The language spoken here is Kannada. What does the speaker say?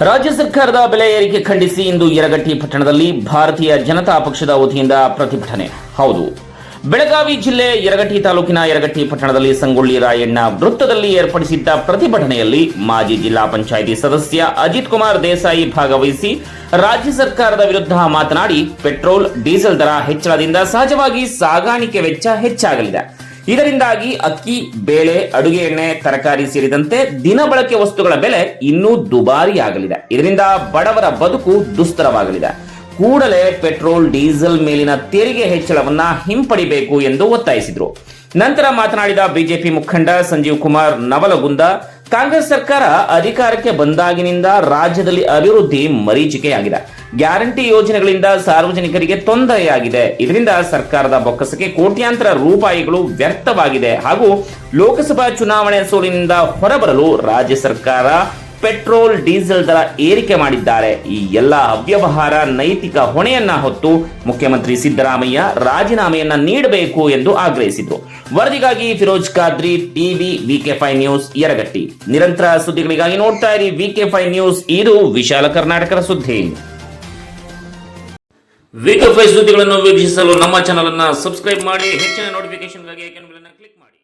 ರಾಜ್ಯ ಸರ್ಕಾರದ ಬೆಲೆ ಏರಿಕೆ ಖಂಡಿಸಿ ಇಂದು ಯರಗಟ್ಟಿ ಪಟ್ಟಣದಲ್ಲಿ ಭಾರತೀಯ ಜನತಾ ಪಕ್ಷದ ವತಿಯಿಂದ ಪ್ರತಿಭಟನೆ. ಹೌದು. ಬೆಳಗಾವಿ ಜಿಲ್ಲೆ ಯರಗಟ್ಟಿ ತಾಲೂಕಿನ ಯರಗಟ್ಟಿ ಪಟ್ಟಣದಲ್ಲಿ ಸಂಗೊಳ್ಳಿ ರಾಯಣ್ಣ ವೃತ್ತದಲ್ಲಿ ಏರ್ಪಡಿಸಿದ್ದ ಪ್ರತಿಭಟನೆಯಲ್ಲಿ ಮಾಜಿ ಜಿಲ್ಲಾ ಪಂಚಾಯಿತಿ ಸದಸ್ಯ ಅಜಿತ್ ಕುಮಾರ್ ದೇಸಾಯಿ ಭಾಗವಹಿಸಿ ರಾಜ್ಯ ಸರ್ಕಾರದ ವಿರುದ್ಧ ಮಾತನಾಡಿ ಪೆಟ್ರೋಲ್, ಡೀಸೆಲ್ ದರ ಹೆಚ್ಚಳದಿಂದ ಸಹಜವಾಗಿ ಸಾಗಾಣಿಕೆ ವೆಚ್ಚ ಹೆಚ್ಚಾಗಲಿದೆ. ಇದರಿಂದಾಗಿ ಅಕ್ಕಿ, ಬೇಳೆ, ಅಡುಗೆ ಎಣ್ಣೆ, ತರಕಾರಿ ಸೇರಿದಂತೆ ದಿನಬಳಕೆ ವಸ್ತುಗಳ ಬೆಲೆ ಇನ್ನೂ ದುಬಾರಿಯಾಗಲಿದೆ. ಇದರಿಂದ ಬಡವರ ಬದುಕು ದುಸ್ತರವಾಗಲಿದೆ. ಕೂಡಲೇ ಪೆಟ್ರೋಲ್, ಡೀಸೆಲ್ ಮೇಲಿನ ತೆರಿಗೆ ಹೆಚ್ಚಳವನ್ನ ಹಿಂಪಡಿಬೇಕು ಎಂದು ಒತ್ತಾಯಿಸಿದರು. ನಂತರ ಮಾತನಾಡಿದ ಬಿಜೆಪಿ ಮುಖಂಡ ಸಂಜೀವ್ ಕುಮಾರ್ ನವಲಗುಂದ, ಕಾಂಗ್ರೆಸ್ ಸರ್ಕಾರ ಅಧಿಕಾರಕ್ಕೆ ಬಂದಾಗಿನಿಂದ ರಾಜ್ಯದಲ್ಲಿ ಅಭಿವೃದ್ಧಿ ಮರೀಚಿಕೆಯಾಗಿದೆ. ಗ್ಯಾರಂಟಿ ಯೋಜನೆಗಳಿಂದ ಸಾರ್ವಜನಿಕರಿಗೆ ತೊಂದರೆಯಾಗಿದೆ. ಇದರಿಂದ ಸರ್ಕಾರದ ಬೊಕ್ಕಸಕ್ಕೆ ಕೋಟ್ಯಾಂತರ ರೂಪಾಯಿಗಳು ವ್ಯರ್ಥವಾಗಿದೆ ಹಾಗೂ ಲೋಕಸಭಾ ಚುನಾವಣೆ ಸೋಲಿನಿಂದ ಹೊರಬರಲು ರಾಜ್ಯ ಸರ್ಕಾರ ಪೆಟ್ರೋಲ್, ಡೀಸೆಲ್ ದರ ಏರಿಕೆ ಮಾಡಿದ್ದಾರೆ. ಈ ಎಲ್ಲ ಅವ್ಯವಹಾರ, ನೈತಿಕ ಹೊಣೆಯನ್ನ ಹೊತ್ತು ಮುಖ್ಯಮಂತ್ರಿ ಸಿದ್ದರಾಮಯ್ಯ ರಾಜೀನಾಮೆಯನ್ನ ನೀಡಬೇಕು ಎಂದು ಆಗ್ರಹಿಸಿದರು. ವರದಿಗಾಗಿ ಫಿರೋಜ್ ಖಾದ್ರಿ, ಟಿವಿ ವಿಕೆ ಫೈ ನ್ಯೂಸ್, ಯರಗಟ್ಟಿ. ನಿರಂತರ ಸುದ್ದಿಗಳಿಗಾಗಿ ನೋಡ್ತಾ ಇರಿ ವಿಕೆ ಫೈ ನ್ಯೂಸ್. ಇದು ವಿಶಾಲ ಕರ್ನಾಟಕದ ಸುದ್ದಿ. ವೀಡಿಯೋ ಸುದ್ದಿಗಳನ್ನು ವೀಕ್ಷಿಸಲು ನಮ್ಮ ಚಾನಲನ್ನು ಸಬ್ಸ್ಕ್ರೈಬ್ ಮಾಡಿ ಹೆಚ್ಚಿನ ನೋಟಿಫಿಕೇಶನ್ಗಾಗಿ ಕ್ಲಿಕ್ ಮಾಡಿ.